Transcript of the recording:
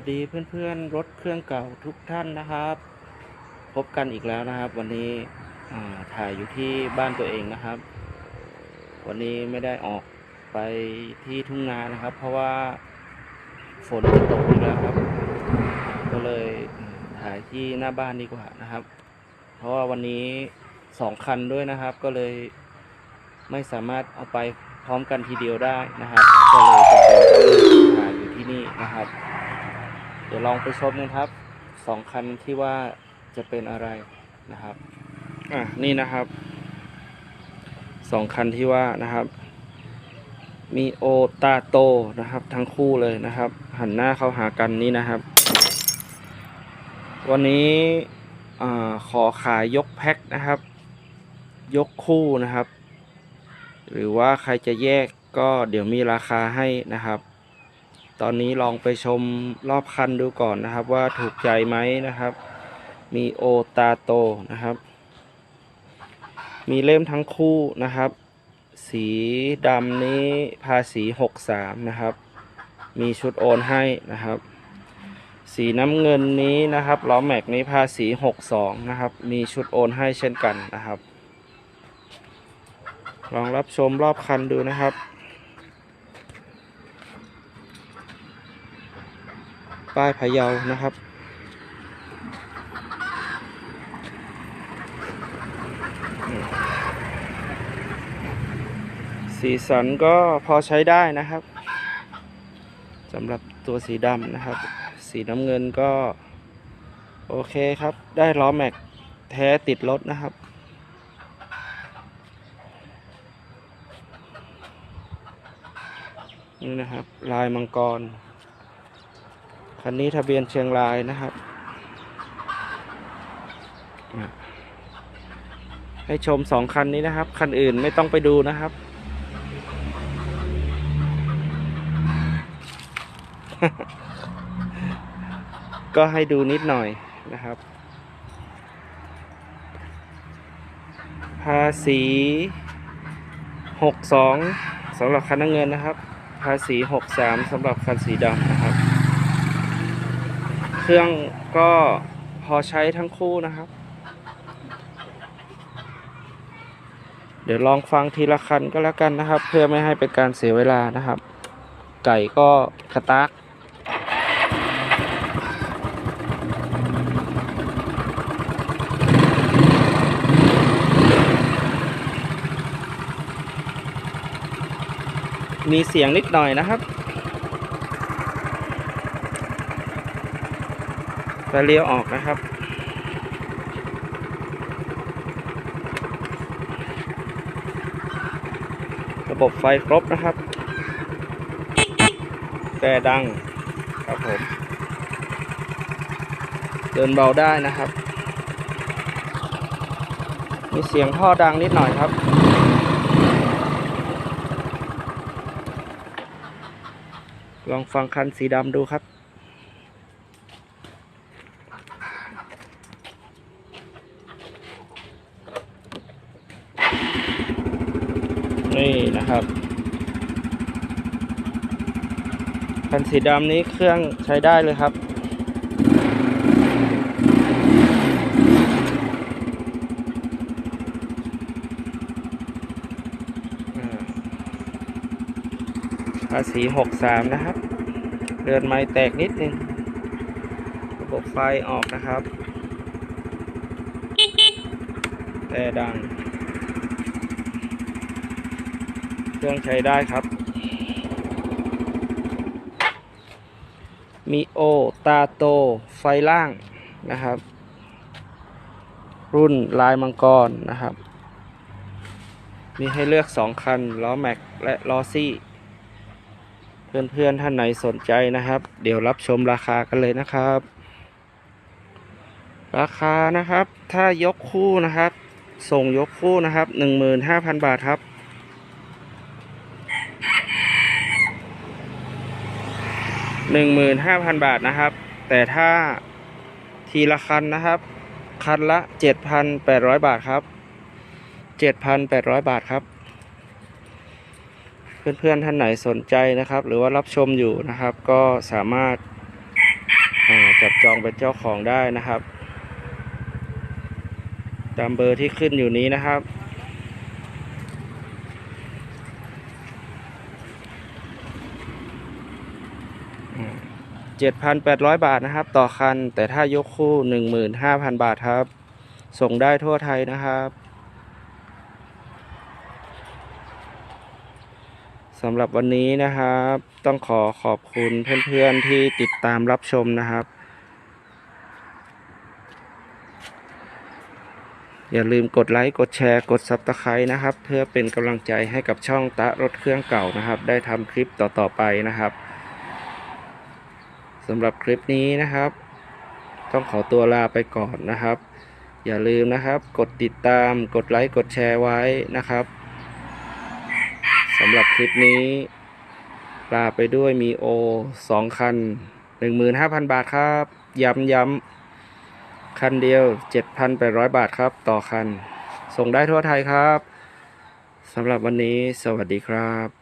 วัสดีเพื่อนๆรถเครื่องเก่าทุกท่านนะครับ พบกันอีกแล้วนะครับ วันนี้ถ่ายอยู่ที่บ้านตัวเองนะครับ วันนี้ไม่ได้ออกไปที่ทุ่งนานะครับ เพราะว่าฝนจะตกอีกแล้วครับ ก็เลยถ่ายที่หน้าบ้านดีกว่านะครับ เพราะว่าวันนี้สองคันด้วยนะครับ ก็เลยไม่สามารถเอาไปพร้อมกันทีเดียวได้นะครับ ก็เลยจำเป็นต้องถ่ายอยู่ที่นี่นะครับ เดี๋ยวลองไปชมกันครับสองคันที่ว่าจะเป็นอะไรนะครับอะนี่นะครับสองคันที่ว่านะครับ มีโอตาโตนะครับ ทั้งคู่เลยนะครับ หันหน้าเข้าหากันนี่นะครับ วันนี้อขอขายยกแพ็คนะครับ ยกคู่นะครับ หรือว่าใครจะแยกก็เดี๋ยวมีราคาให้นะครับ ตอนนี้ลองไปชมรอบคันดูก่อนนะครับ ว่าถูกใจไหมนะครับ มีโอตาโตนะครับ มีเล่มทั้งคู่นะครับ สีดำนี้ภาษี 63 นะครับ มีชุดโอนให้นะครับ สีน้ำเงินนี้นะครับล้อแม็กนี้ภาษี 62 นะครับ มีชุดโอนให้เช่นกันนะครับ ลองรับชมรอบคันดูนะครับ ป้ายพะเยานะครับ สีสันก็พอใช้ได้นะครับสำหรับตัวสีดำนะครับ สีน้ำเงินก็ โอเคครับ ได้ล้อแม็กแท้ติดรถนะครับนี่นะครับ ลายมังกร คันนี้ทะเบียนเชียงรายนะครับ ให้ชมสองคันนี้นะครับ คันอื่นไม่ต้องไปดูนะครับ ก็ให้ดูนิดหน่อยนะครับ ภาษีหกสองสำหรับคันน้ำเงินนะครับ ภาษีหกสามสำหรับคันสีดำนะครับ รื่องก็พอใช้ทั้งคู่นะครับ เดี๋ยวลองฟังทีละคันก็แล้วกันนะครับ เพื่อไม่ให้เป็นการเสียเวลานะครับ ไก่ก็กระตากมีเสียงนิดหน่อยนะครับ แต่เลี้ยวออกนะครับ ระบบไฟครบนะครับ แต่ดังครับผม เดินเบาได้นะครับ มีเสียงท่อดังนิดหน่อยครับลองฟังคันสีดำดูครับ นะครับ คันสีดำนี้เครื่องใช้ได้เลยครับ ภาษี63นะครับ เรือนไม้แตกนิดนึง ระบบไฟออกนะครับ แต่ดัง เครื่องใช้ได้ครับ มีโอ ตาโต ไฟล่างนะครับ รุ่นลายมังกรนะครับ มีให้เลือก 2 คัน ล้อแม็ก และล้อซี่ เพื่อนๆ ท่านไหนสนใจนะครับ เดี๋ยวรับชมราคากันเลยนะครับ ราคานะครับ ถ้ายกคู่นะครับ ส่งยกคู่นะครับ 15,000 บาทครับ 15,000 บาทนะครับ แต่ถ้าทีละคันนะครับ คันละ 7,800 บาทครับ 7,800 บาทครับ เพื่อนๆท่านไหนสนใจนะครับ หรือว่ารับชมอยู่นะครับ ก็สามารถาจับจองเป็นเจ้าของได้นะครับ ตามเบอร์ที่ขึ้นอยู่นี้นะครับ 7,800 บาทนะครับ ต่อคัน แต่ถ้ายกคู่ 15,000 บาทครับ ส่งได้ทั่วไทยนะครับสำหรับวันนี้นะครับ ต้องขอขอบคุณเพื่อนๆที่ติดตามรับชมนะครับ อย่าลืมกดไลค์ กดแชร์ กด Subscribe นะครับ เพื่อเป็นกำลังใจให้กับช่องตะรถเครื่องเก่านะครับ ได้ทำคลิปต่อๆไปนะครับ สำหรับคลิปนี้นะครับ ต้องขอตัวลาไปก่อนนะครับ อย่าลืมนะครับ กดติดตามกดไลค์กดแชร์ไว้นะครับสำหรับคลิปนี้ ลาไปด้วยมีโอสองคัน15,000บาทครับ ย้ำย้ำคันเดียว7,800บาทครับ ต่อคัน ส่งได้ทั่วไทยครับสำหรับวันนี้สวัสดีครับ